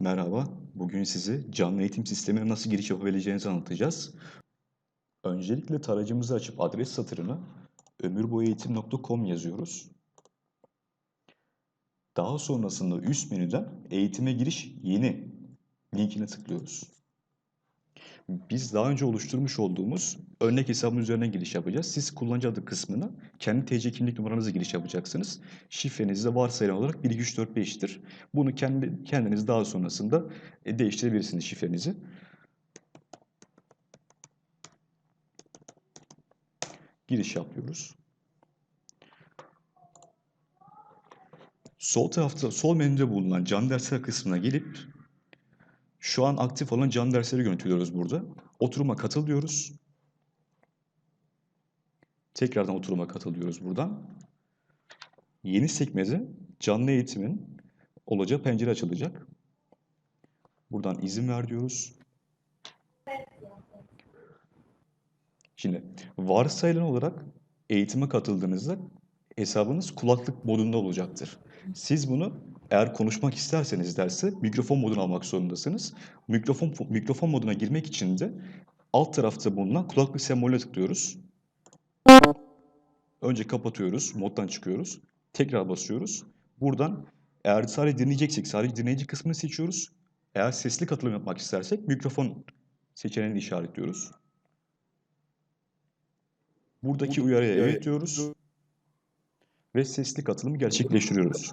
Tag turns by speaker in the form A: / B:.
A: Merhaba, bugün size canlı eğitim sistemine nasıl giriş yapabileceğinizi anlatacağız. Öncelikle tarayıcımızı açıp adres satırına ömürboyeğitim.com yazıyoruz. Daha sonrasında üst menüden eğitime giriş yeni linkine tıklıyoruz. Biz daha önce oluşturmuş olduğumuz örnek hesabın üzerinden giriş yapacağız. Siz kullanıcı adı kısmına kendi TC kimlik numaranızla giriş yapacaksınız. Şifreniz de varsayılan olarak 12345'tir. Bunu kendi kendiniz daha sonrasında e, değiştirebilirsiniz şifrenizi. Giriş yapıyoruz. Sol tarafta, sol menüde bulunan can dersler kısmına gelip şu an aktif olan can dersleri görüntülüyoruz burada. Oturuma katıl diyoruz. Tekrardan oturuma katıl diyoruz buradan. Yeni sekmede canlı eğitimin olacağı pencere açılacak. Buradan izin ver diyoruz. Şimdi varsayılan olarak eğitime katıldığınızda hesabınız kulaklık modunda olacaktır. Siz bunu eğer konuşmak isterseniz derse mikrofon modunu almak zorundasınız. Mikrofon mikrofon moduna girmek için de alt tarafta bulunan kulaklık sembolüne tıklıyoruz. Önce kapatıyoruz, moddan çıkıyoruz. Tekrar basıyoruz. Buradan eğer sadece dinleyeceksek sadece dinleyici kısmını seçiyoruz. Eğer sesli katılım yapmak istersek mikrofon seçeneğini işaretliyoruz. Buradaki uyarıya evet diyoruz ve sesli katılımı gerçekleştiriyoruz.